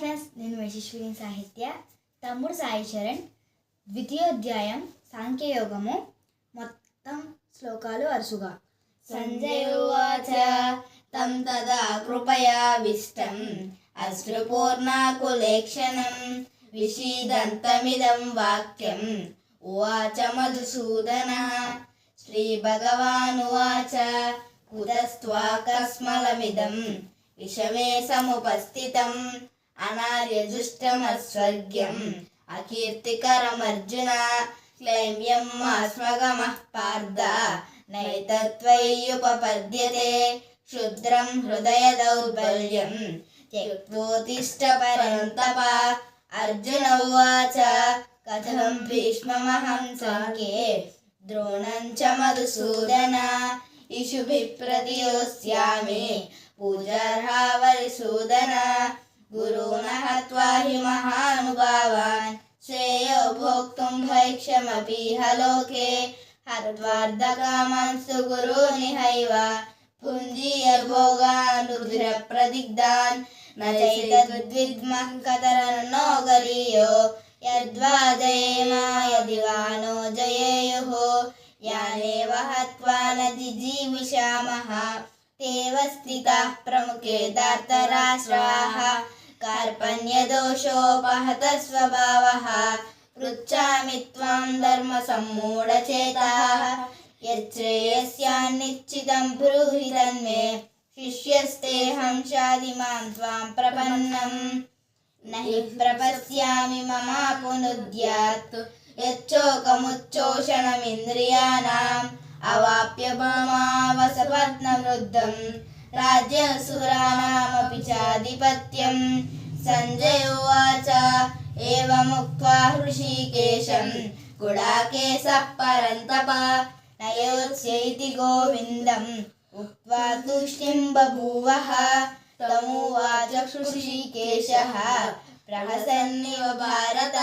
Class నేను యశస్విని సాహిత్య తమ్ముడు సాయి చరణ్. ద్వితీయోధ్యాయం సాంఖ్యయోగము మొత్తం శ్లోకాలు అరుసుగా. సంజయ ఉవాచ తం తదా కృపయా విష్టం అశ్రుపూర్ణాకులేక్షణం విషీదంతమిదం వాక్యం. ఉవాచ మధుసూదన శ్రీభగవానువాచ కుతస్త్వాకస్మలమిదం విషమే సముపస్థితం. అనార్యజుష్టమస్వర్గ్యం అకీర్తికరమర్జున క్లైమ్యం మాస్మగమః పార్థ నైతత్వయ్యుపపద్యతే క్షుద్రం హృదయ దౌర్బల్యం త్యక్తోతిష్ట పరంతప అర్జున ఉవాచ కథం భీష్మమహం సంఖ్యే ద్రోణం చ మధుసూదన ఇషుభిः ప్రతియోస్యామి गुरुणः त्वा हि महानुभावान्। श्रेयो भोक्तुं भैक्षमपीह लोके हर्वार्धकामान् सुगुरुनिहैव। भुञ्जीयभोगान् रुधिरप्रदिग्धान् न चैतद्विद्मः कतरन्नो गरीयो यद्वा जयेमा यदि वा नो जयेयुः। यानेव हत्वा नदि जीविषामः ते स्थिताः प्रमुखे दार्तराष्ट्राः। కార్పణ్యదోషోపహత స్వభావः పృచ్ఛామి త్వాం ధర్మ సమ్మూఢచేతాः యచ్చేయస్యాన్నిశ్చితం బ్రూహి తన్మే శిష్యస్తేహం శాదిమాం త్వాం ప్రపన్నం నహి ప్రపశ్యామి మమాపునుద్యాత్ యచ్చోకముచ్చోషణమింద్రియాణాం अवाप्य मामावसपत्नवृद्धं राज्यसुराणामपि चाधिपत्यं सञ्जय उवाच एवमुक्त्वा हृषीकेशं गुडाकेशः परन्तप न योत्स्यैति गोविन्दम् उक्त्वा तुष्टिं बभूवः तमुवाच हृषीकेशः प्रहसन्निव भारत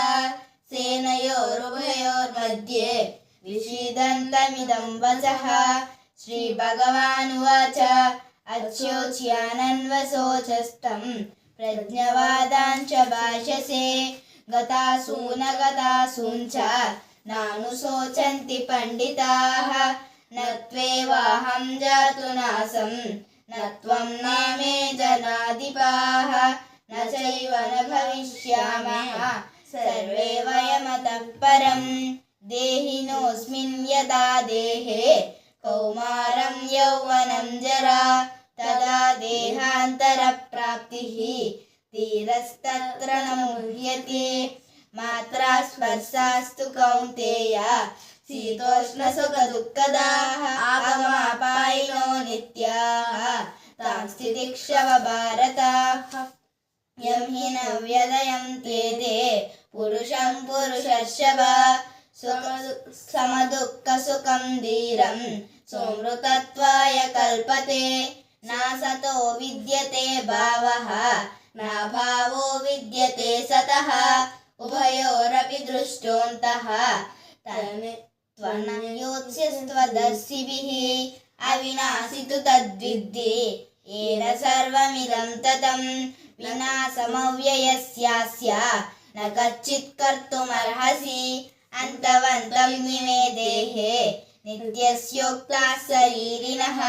सेनयोरुभयोर्मध्ये ऋषिदन्तमिदं वचः श्रीभगवानुवाच अच्योच्यानन्वशोचस्तं प्रज्ञवादाञ्च भाषसे गतासूनगतासूञ्च नानुशोचन्ति पण्डिताः न त्वेवाहं जातुनासं न त्वं नामे जनाधिपाः न चैव न भविष्यामः सर्वे वयमतः परम् देहिनोऽस्मिन् यदा देहे कौमारं यौवनं जरा तदा देहान्तरप्राप्तिः तीरस्तत्र न मुह्यते मात्रा स्पर्शास्तु कौन्तेय शीतोष्णसुखदुःखदाः आगमापायिनो नित्याः तां स्थितिक्षव भारत यं हि न व्यदयन्ते ते पुरुषं पुरुषर्षभ समदुःखसुखं धीरं सोमृतत्वाय कल्पते नासतो विद्यते भावः नाभावो विद्यते सतः उभयोरपि दृष्टोऽन्तः त्वनयोत्स्यस्त्वदर्शिभिः अविनाशि तु तद्विद्धि येन सर्वमिदं ततं विनाशमव्ययस्यास्य न कच्चित् कर्तुमर्हसि अन्तवन्तं इमे देहे नित्यस्योक्ताः शरीरिणः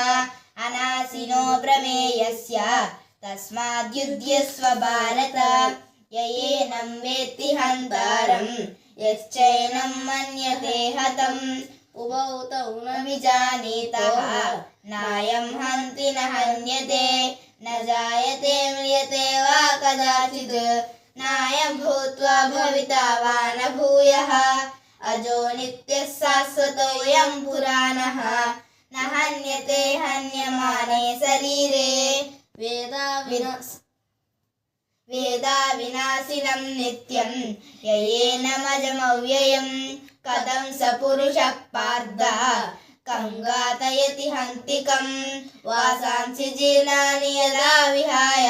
अनाशिनो प्रमेयस्य तस्माद्युध्यस्व भारत य एनं वेत्ति हन्तारं यश्चैनं मन्यते हतम् उभौ तौ न विजानीतः नायं हन्ति न हन्यते न जायते म्रियते वा कदाचित् नायं भूत्वा भविता वा न भूयः अजो नित्यः शाश्वतोऽयं पुराणः न हन्यते हन्यमाने शरीरे वेदा विनाश वेदा विनाशिनं नित्यं ययेनमजमव्ययं कथं स पुरुषः पार्थ कं घातयति हन्तिकं वासांसि जीर्णानि यदा विहाय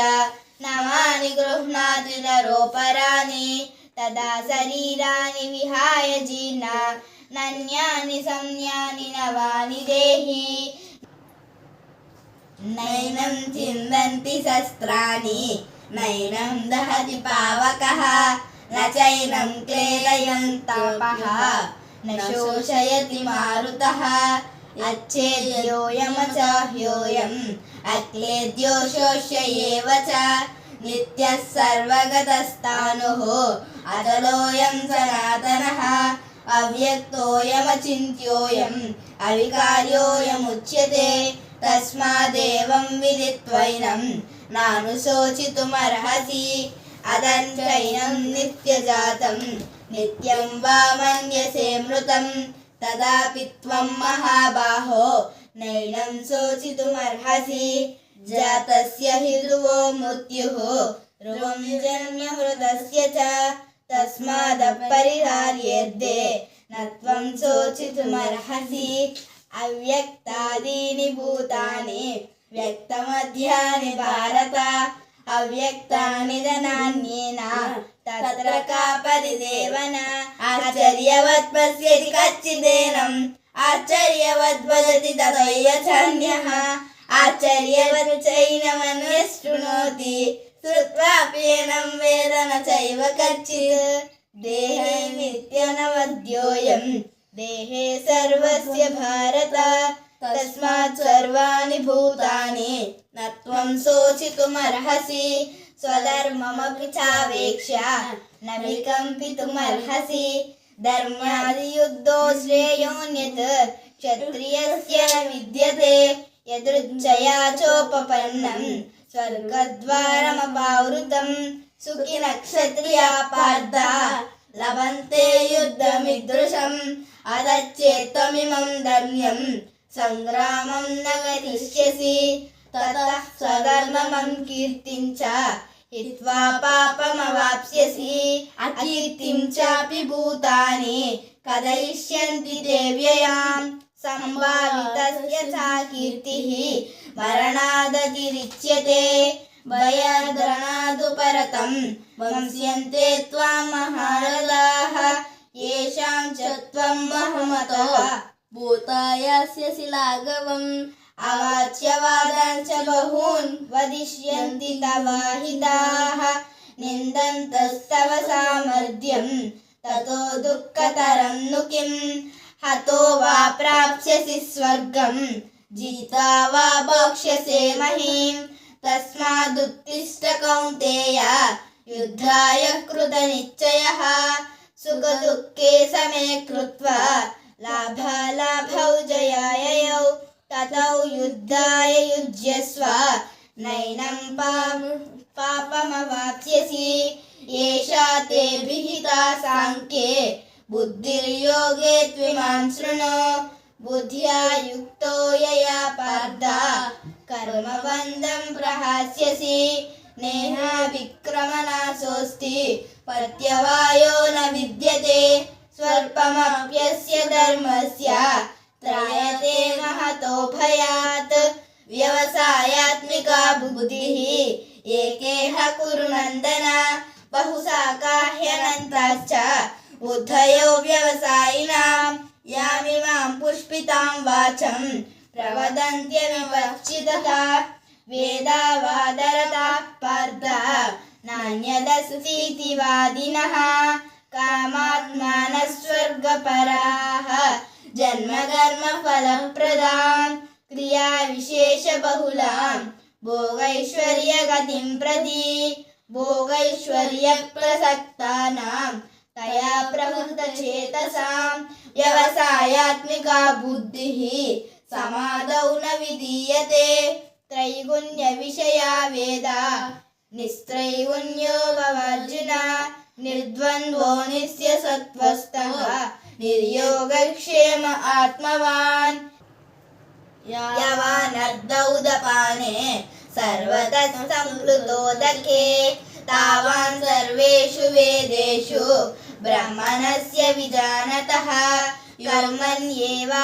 नवानि गृह्णाति नरोपराणि तदा शरीराणि विहाय जीर्णा नन्यानि संज्ञानि नवानि देहि नैनं चिन्दन्ति शस्त्राणि नैनं दहति पावकः न चैनं क्लेदयन्तापः न शोषयति मारुतः अच्छेद्योऽयमचाह्योऽयम् अक्लेद्यो शोष्य एव च नित्यः सर्वगतस्तानुः अतलोऽयं सनातनः अव्यक्तोऽयमचिन्त्योऽयम् अविकार्योऽयमुच्यते तस्मादेवं विदित्वैनं नानुशोचितुमर्हसि अदञ्चैनं नित्यजातं नित्यं वा मन्यसे मृतं తదాపి త్వం మహాబాహో నైనం శోచితుమర్హసి జాతస్య హి ధ్రువో మృత్యుః జన్య హృదస్య చ తస్మాదపరిహార్యేద్దే నత్వం శోచితుమర్హసి అవ్యక్తాదీని భూతాని వ్యక్తమధ్యాని భారత అవ్యక్తాని ధనాన్యేన తత్ర కాపరిదేవన ఆశ్చర్యవత్ పశ్యతి కచ్చిదేనం. ఆశ్చర్యవద్ వదతి తదయ్య ఛాన్యః ఆశ్చర్యవత్ చైనమన్య శృణోతి శ్రుత్వాప్యేనం వేదన చైవ కచ్చిత్. దేహే నిత్యనవద్యోయం. దేహే సర్వస్య భారత. తస్మాత్ సర్వాణి భూతాని. నత్వం శోచితుమర్హసి. स्वधर्ममपि चावेक्ष्य न विकम्पितुमर्हसि धर्मादियुद्धो श्रेयोऽन्यत् क्षत्रियस्य न विद्यते यदृच्छया चोपपन्नं स्वर्गद्वारमपावृतं सुखिनः क्षत्रिया पार्थ लभन्ते युद्धमिदृशम् अदच्चेत्त्वमिमं धर्म्यं सङ्ग्रामं न करिष्यसि ततः स्वधर्ममं कीर्तिं च हित्वा पापमवाप्स्यसि अकीर्तिं चापि भूतानि कथयिष्यन्ति ते व्ययाम् सम्भावितस्य सा कीर्तिः मरणादतिरिच्यते भयाद्रणादुपरतं वंस्यन्ते त्वां महारथाः येषां च त्वं बहुमतः भूतायास्यसि लाघवम् अवाच्यवादाञ्च बहून् वदिष्यन्ति तवाहिताः निन्दन्तस्तव सामर्थ्यं ततो दुःखतरं नु किम् हतो वा प्राप्स्यसि स्वर्गं जिता वा भक्ष्यसे महीम् तस्मादुत्तिष्ठ कौन्तेय युद्धाय कृतनिश्चयः सुखदुःखे समे कृत्वा लाभालाभौ जयाययौ తతౌ యుద్ధాయ యుజ్యస్వ నైనం పాపమవాప్స్యసి ఏషా తే విహితా సాంఖ్యే బుద్ధిర్యోగే త్విమాం శృణు బుద్ధ్యా యుక్తో యయా పార్థ కర్మబంధం ప్రహాస్యసి నేహ విక్రమనాశోస్తి ప్రత్యవాయో న విద్యతే స్వల్పమప్యస్య ధర్మస్య त्रायते महतो भयात्। व्यवसायात्मिका बुद्धिः। एकेह कुरु नन्दन। बहुशाकाह्यनन्ताश्च बुद्धयो व्यवसायिनां यामिमां पुष्पितां वाचं। प्रवदन्त्यविवच्चितः वेदावादरताः पार्थ। नान्यदस्तीति वादिनः कामात्मानः स्वर्गपराः जन्मकर्मफलप्रदां क्रियाविशेषबहुलां भोगैश्वर्यगतिं प्रति भोगैश्वर्यप्रसक्तानां तया प्रवृतचेतसां व्यवसायात्मिका बुद्धिः समादौ न विधीयते त्रैगुण्यविषया वेदा निस्त्रैगुण्यो भवार्जुन निर्द्वन्द्वो नित्यसत्त्वस्थः निर्योगक्षेम आत्मवान् यवानर्दौदपाने सर्वतः सम्प्लुतोदके तावान् सर्वेषु वेदेषु ब्रह्मणस्य विजानतः कर्मण्येवाधिकारस्ते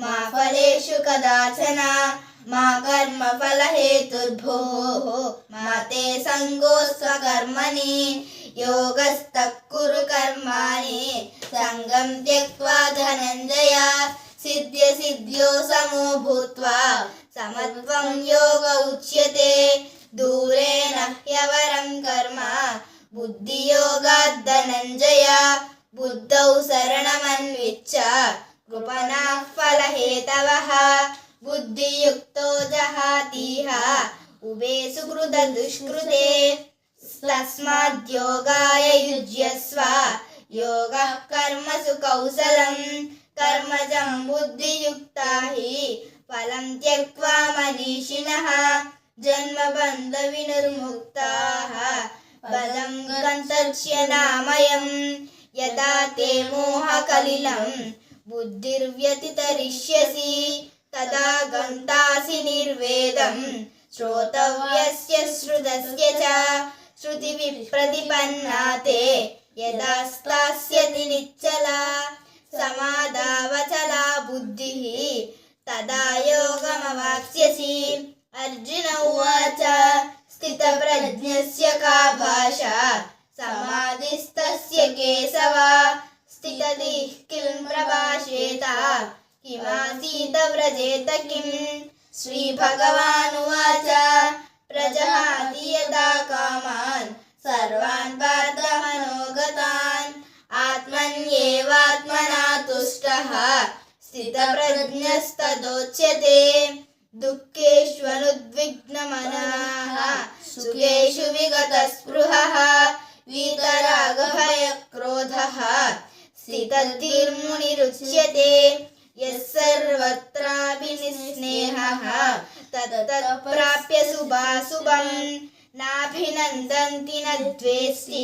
मा फलेषु कदाचन मा कर्मफलहेतुर्भोः मा ते सङ्गोस्वकर्मणि योगस्तः कुरु कर्माणि सङ्गं त्यक्त्वा धनञ्जय सिद्ध्यसिद्ध्यो समो भूत्वा समत्वं योग उच्यते दूरेण ह्यवरं कर्म बुद्धियोगाद्धनञ्जय बुद्धौ शरणमन्विच्छ कृपणाः फलहेतवः बुद्धियुक्तो जहातीह उभे सुकृतदुष्कृते तस्माद्योगाय युज्यस्व योगः कर्मसु कौशलम् कर्मजं बुद्धियुक्ता हि फलं त्यक्त्वा मनीषिणः जन्मबन्धविनिर्मुक्ताः पदं गन्तक्ष्यनामयम् यदा ते मोहकलिलं बुद्धिर्व्यतितरिष्यसि तदा गन्तासि निर्वेदं श्रोतव्यस्य श्रुतस्य च श्रुतिविप्रतिपन्ना ते यदा स्थास्यति निश्चला समादावचला बुद्धिः तदा योगमवाप्स्यसि। अर्जुन उवाच स्थितप्रज्ञस्य का भाषा? समाधिस्तस्य केशव? स्थितदिः किं प्रभाषेत? किमासीत व्रजेत किम्? श्रीभगवानुवाच प्रजहाति यदा कामान् सर्वान् पार्थमनोगतान् आत्मन्येवात्मना तुष्टः, स्थितप्रज्ञस्तदोच्यते। दुःखेष्वनुद्विग्नमनाः, सुखेषु विगतस्पृहः, वीतरागभयक्रोधः। स्थितधीर्मुनिरुच्यते यः सर्वत्राभिनिस्नेहः। तत्तत् प्राप्य शुभाशुभम् नाभिनन्दन्ति न द्वेष्टि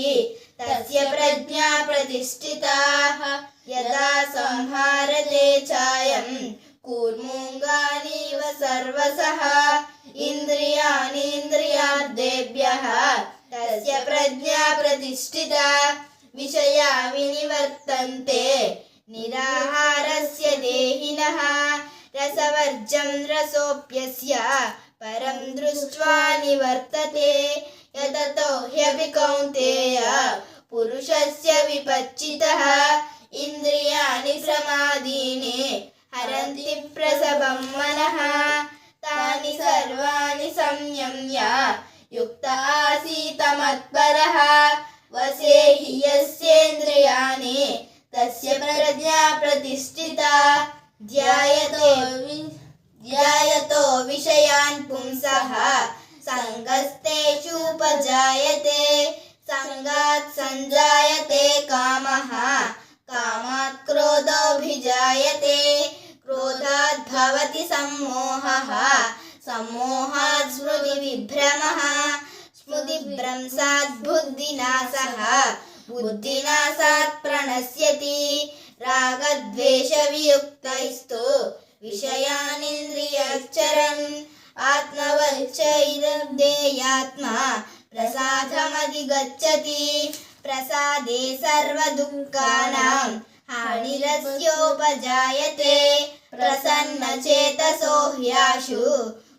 तस्य प्रज्ञा प्रतिष्ठिताः यदा संहारते चायं कूर्मोऽङ्गानीव सर्वसः इन्द्रियाणीन्द्रियार्थेभ्यः तस्य प्रज्ञा प्रतिष्ठिता विषया विनिवर्तन्ते निराहारस्य देहिनः रसवर्जं रसोऽप्यस्य परं दृष्ट्वा निवर्तते यततो ह्यपि कौन्तेय पुरुषस्य विपच्चितः इन्द्रियाणि प्रमादीनि हरन्ति प्रसभं मनः तानि सर्वाणि संयम्य युक्त आसीत मत्परः वसे हि यस्येन्द्रियाणि तस्य प्रज्ञा प्रतिष्ठिता ध्यायतो ध्यायतो विषयान् पुंसः। सङ्गस्तेषुपजायते सङ्गात् सञ्जायते कामः। कामात् क्रोधोऽभिजायते। क्रोधात् भवति सम्मोहः। सम्मोहात् स्मृतिविभ्रमः स्मृतिभ्रंशात् बुद्धिनाशः। बुद्धिनाशात् प्रणश्यति। రాగద్వేషవియుక్తైస్తు విషయానింద్రియక్షరం ఆత్మవల్చైరబ్దేయాత్మా ప్రసాదమధిగచ్చతి ప్రసాదే సర్వదుఃఖానాం హానిరస్యోపజాయతే ప్రసన్నచేతసో హ్యాషు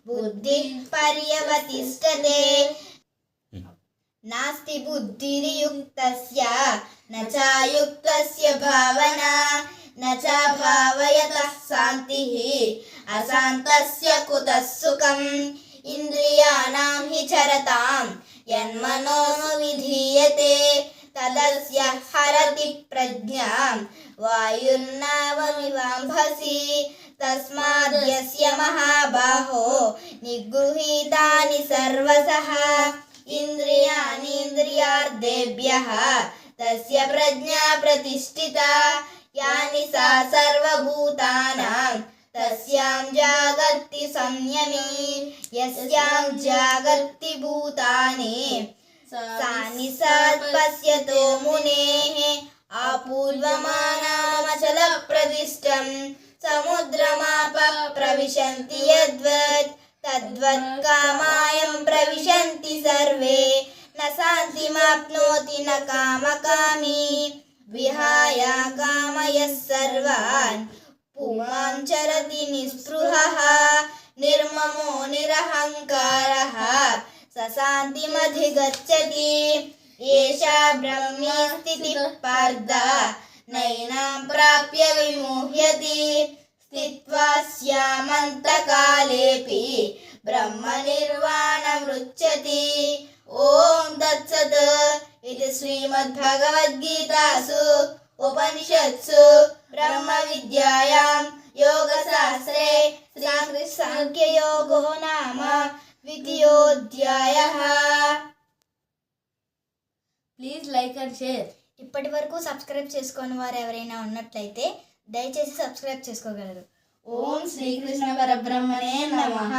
బుద్ధిః పర్యవతిష్టతే నాస్తి బుద్ధిరియుక్తస్య न चायुक्तस्य भावना न च भावयतः शान्तिः अशान्तस्य कुतः सुखम् इन्द्रियाणां हि चरतां यन्मनो विधीयते तदस्य हरति प्रज्ञां वायुर्नावमिवाम्भसि तस्माद्यस्य महाबाहो निगृहीतानि सर्वसः इन्द्रियाणीन्द्रियार्थेभ्यः तस्य प्रज्ञा प्रतिष्ठिता यानि सा सर्वभूतानां तस्यां जागर्ति संयमी यस्यां जागर्ति भूतानि सानि सा पश्यतो मुनेः आपूर्वमानामचलप्रदिष्टं समुद्रमाप प्रविशन्ति यद्वत् तद्वत् कामायं प्रविशन्ति सर्वे न शांति मनोति न काम कामी विहाय काम सर्वान्। पुमां चरति निर्ममो निरहङ्कारः। स शान्तिमधिगच्छति। एषा ब्रह्मी स्थितिः पार्दा। नैनां प्राप्य विमुह्यति। स्थित्वा स्यामन्तकालेऽपि ब्रह्मनिर्वाणमृच्छति। ओ ఇది శ్రీమద్భగవద్గీతాసు ఉపనిషత్సు బ్రహ్మ విద్యాయాం యోగశాస్త్రే సాంఖ్యయోగో నామ ద్వితీయోధ్యాయ ప్లీజ్ లైక్ అండ్ షేర్ ఇప్పటి వరకు సబ్స్క్రైబ్ చేసుకొని వారు ఎవరైనా ఉన్నట్లయితే దయచేసి సబ్స్క్రైబ్ చేసుకోగలరు. ఓం శ్రీకృష్ణ పరబ్రహ్మణే నమః.